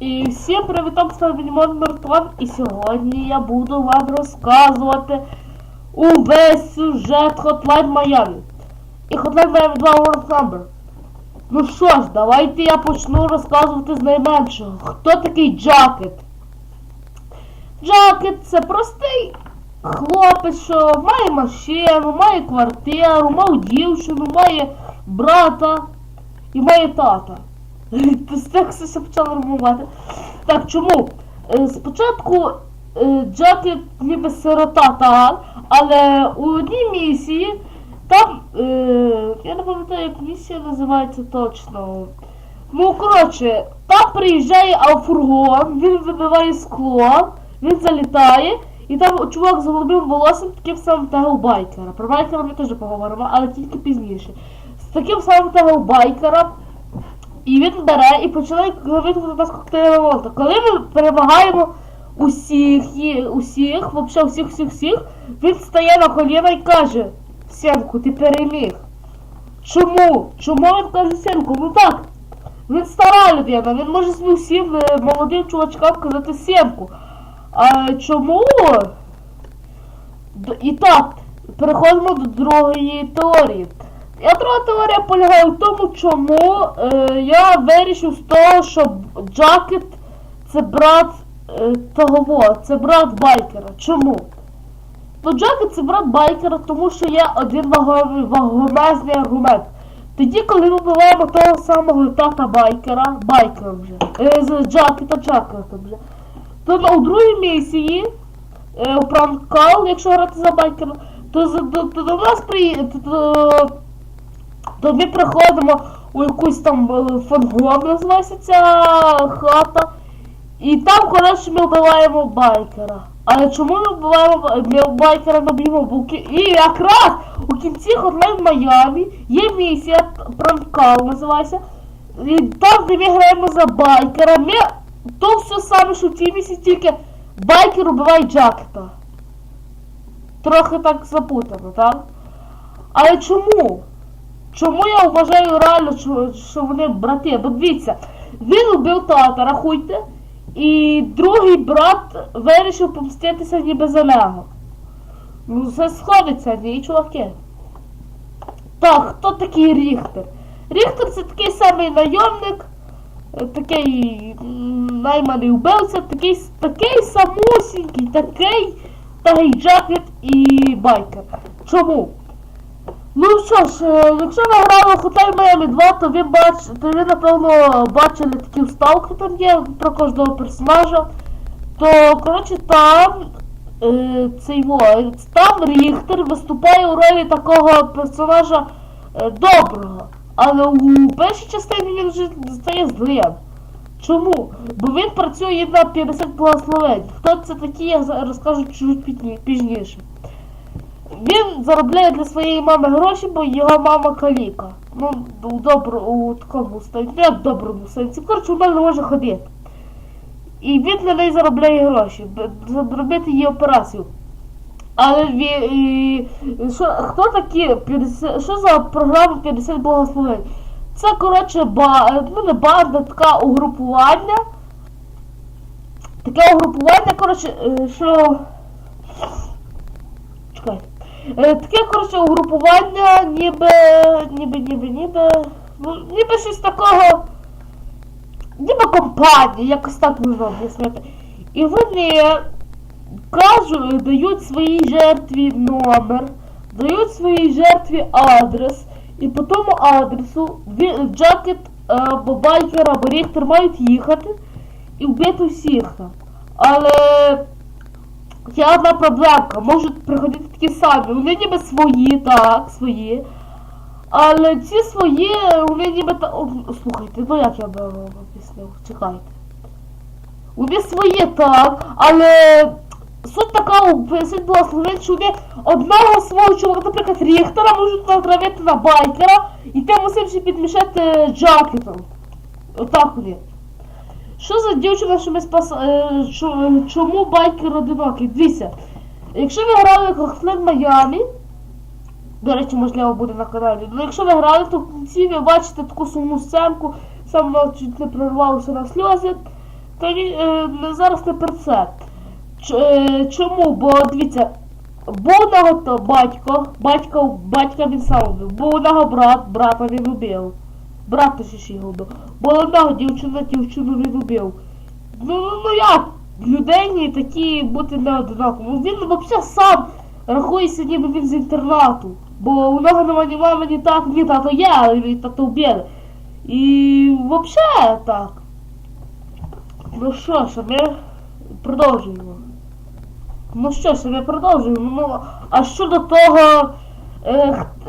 І всім привітом з вами Мартон, і сьогодні я буду вам розказувати увесь сюжет Hotline Miami. І Hotline Miami 2 World Number. Ну що ж, давайте я почну розказувати з найменшого. Хто такий Джакет? Джакет це простий хлопець, що має машину, має квартиру, має дівчину, має брата і має тата. Так все почало римувати. Так, чому? Е, Спочатку е, Джакет ніби сирота, так, але у одній місії там, е, я не пам'ятаю, як місія називається точно. Ну, коротше, там приїжджає фургон, він вибиває скло, він залітає, і там чувак з голубим волоссям таким самим тегл байкера. Про байкера ми теж поговоримо, але тільки пізніше. З таким самим тегл байкера. І він бере і починає говорити до нас коктейльна молота. Коли ми перемагаємо усіх, усіх, взагалі усіх, всіх, всіх, він стає на коліна і каже, Сенку, ти переміг. Чому? Чому він каже Сенку? Ну так, він стара людина, він може собі всім е, молодим чувачкам казати Сенку. А чому? І так, переходимо до другої теорії. Я друга теорія полягає в тому, чому е, я вирішив з того, що Джакет це брат е, того, це брат байкера. Чому? Ну Джакет це брат байкера, тому що є один вагомий, вагомезний аргумент. Тоді, коли ми вбиваємо того самого тата байкера, байкера вже, е, з Джакета Джакета вже, то на- у другій місії е, у пранкал, якщо грати за байкера, то, за- то, то до нас приїде. То, ми приходимо у якусь там е, фангом, називається ця хата. І там, коротше, ми вбиваємо байкера. Але чому ми вбиваємо ми байкера на бігу? І якраз у кінці Hotline Miami є місія пранкал називається. І там, де ми граємо за байкера, ми то все саме, що в цій місії, тільки байкер убиває Джакета. Трохи так запутано, так? Але чому? Чому я вважаю реально, що, вони брати? Бо дивіться, він убив тата, рахуйте, і другий брат вирішив помститися ніби за нього. Ну, це сходиться, ні, чуваки. Так, хто такий Ріхтер? Ріхтер це такий самий найомник, такий найманий вбивця, такий, такий самусінький, такий такий джакет і байкер. Чому? Ну що ж, е, якщо ви грали Hotel Miami 2, то ви бач, то ви напевно бачили такі вставки там є про кожного персонажа. То, коротше, там е, цей во, там Ріхтер виступає у ролі такого персонажа е, доброго. Але у першій частині він вже стає злим. Чому? Бо він працює на 50 благословень. Хто це такі, я розкажу чуть пізніше. Він заробляє для своєї мами гроші, бо його мама каліка. Ну, у добро, у такому стані, як в доброму сенсі. Коротше, вона не може ходити. І він для неї заробляє гроші, зробити її операцію. Але і, що, хто такі 50, що за програма 50 благословень? Це, коротше, ба, ну не банда, така угрупування. Таке угрупування, коротше, е, що. Чекай. Е, таке, коротше, угрупування, ніби, ніби, ніби, ніби, ну, ніби щось такого, ніби компанія, якось так можна об'яснити. І вони кажуть, дають своїй жертві номер, дають своїй жертві адрес, і по тому адресу Джакет е, або Байкер або Ріхтер мають їхати і вбити всіх. Але Є одна проблемка, можуть приходити такі самі. Вони ніби свої, так, свої. Але ці свої, вони ніби та. Слухайте, ну як я би вам об'яснив, чекайте. Вони свої, так, але суть така у 50 благословень, що вони одного свого чоловіка, наприклад, Ріхтера можуть натравити на байкера і тим усім ще підмішати джакетом. Отак вони. Що за дівчина, що ми спас... е, чому байкер одинокий? Дивіться, якщо ви грали в Hotline Miami, до речі, можливо, буде на каналі, ну якщо ви грали, то в кінці ви бачите таку сумну сценку, саме чуть не прорвалося на сльози. Ні, е, зараз не про це. Ч, е, чому? Бо дивіться, був у нього то батько, батько, батька він сам вбив, був у нього брат, брата він убив. Брат точніше його вбив. У нього дівчина, дівчину він убив. Ну, ну, ну як людині такі бути не одинаково. Він взагалі сам рахується, ніби він з інтернату. Бо у нього немає мами, ні тата, ні тато є, але він тато вбили. І взагалі так. Ну що ж, ми продовжуємо. Ну що ж, ми продовжуємо. Ну, а щодо того,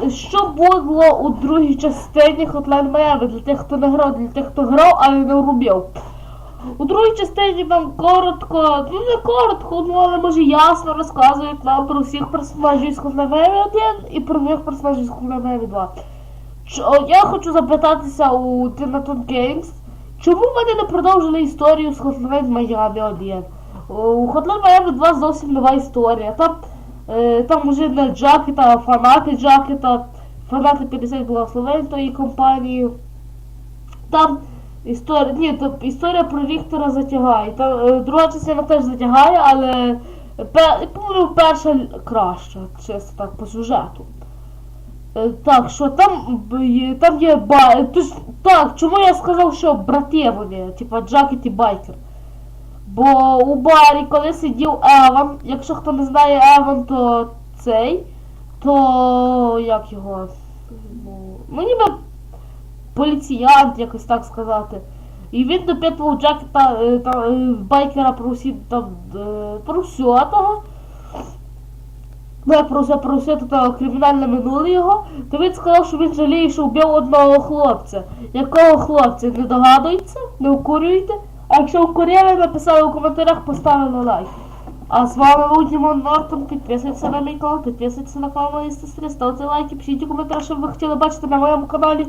що було у другій частині Hotline Miami для тих, хто не грав, для тих, хто грав, але не врубів. У другій частині нам коротко, ну не коротко, ну але може ясно розказують нам про всіх персонажів з Hotline Miami 1 і про нових персонажів з Hotline Miami 2. Ч- Я хочу запитатися у Tinaton Games, чому вони не продовжили історію з Hotline Miami 1? У Hotline Miami 2 зовсім нова історія. Там, е, там уже не Джакета, а фанати Джакета, фанати 50 благословень тої компанії. Там історія, ні, то історія про Віктора затягає. Там, е, друга частина теж затягає, але пе, по-моєму, перша краща, чисто так, по сюжету. Е, Так, що там, там є ба... е, тож, так, чому я сказав, що брати вони, типа Джакет і Байкер. Бо у барі, коли сидів Еван, якщо хто не знає Еван, то цей, то як його? Ну, ну ніби поліціянт, якось так сказати. І він допитував Джакета е, та, е, байкера про всі там е, про. Ну, як про все, про все то кримінальне минуле його, то він сказав, що він жаліє, що вбив одного хлопця. Якого хлопця не догадується, не укурюйте. А якщо укурили, написали у коментарях, поставили лайк. А з вами був Дімон Нортон, підписуйтесь на мій канал, підписуйтесь на канал моєї сестри, ставте лайки, пишіть у коментарі, що ви хотіли бачити на моєму каналі.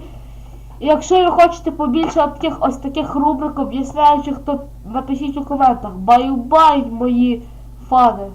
І якщо ви хочете побільше таких ось таких рубрик, об'ясняючих, то напишіть у коментах. Баю-бай, мої фани.